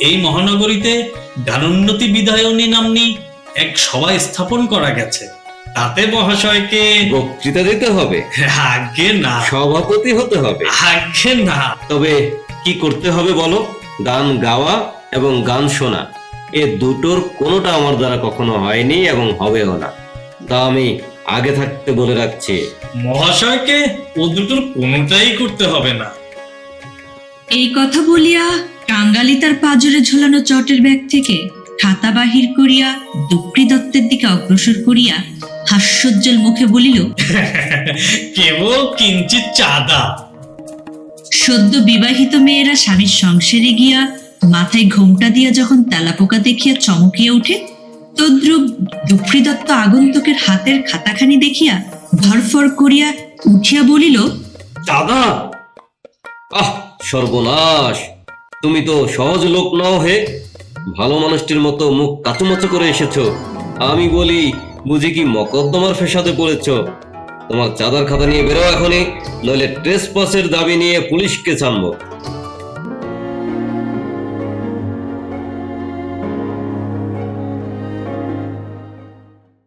এই মহানগরীতে জ্ঞানোন্নতি বিধায়নী নাম্নী এক সভা স্থাপন করা গেছে। তাতে মহাশয়কে বক্তৃতা দিতে হবে। আগে না। সভাপতি হতে হবে। আগে না। তবে কি করতে হবে বলো? গান গাওয়া এবং গান শোনা এ দুটোর কোনোটা আমার দ্বারা কখনো হয়নি এবং হবেও না। তা আমি আগে থাকতে বলে রাখছি। মহাশয়কে ও দুটোর কোনোটাই করতে হবে না। এই কথা বলিয়া কাঙ্গালি তার পাজরে ঝোলানো চটের ব্যাগ থেকে খাতা বাহির করিয়া দুপ্রি দত্তের দিকে অগ্রসর করিয়া হাস্যোজ্জ্বল মুখে বলিল কেবল কিঞ্চিত চাঁদা। সদ্য বিবাহিত মেয়েরা স্বামীর সংসারে গিয়া মাথায় ঘোমটা দিয়া যখন তেলাপোকা দেখিয়া চমকিয়া উঠে তদ্রুপ দুপ্রি দত্ত আগন্তুকের হাতের খাতাখানি দেখিয়া ধরফর করিয়া উঠিয়া বলিল দাদা আহ সর্বনাশ! তুমি তো সহজ লোক নও হে। ভালো মানুষটির মতো মুখ কাচুমাচু করে এসেছ। আমি বলি, বুঝি কি মকদ্দমার ফেসাদে পড়েছ? তোমার চাদার খাতা নিয়ে বেরো এখনই, নইলে ট্রেস পাসের দাবি নিয়ে পুলিশকে ছানবো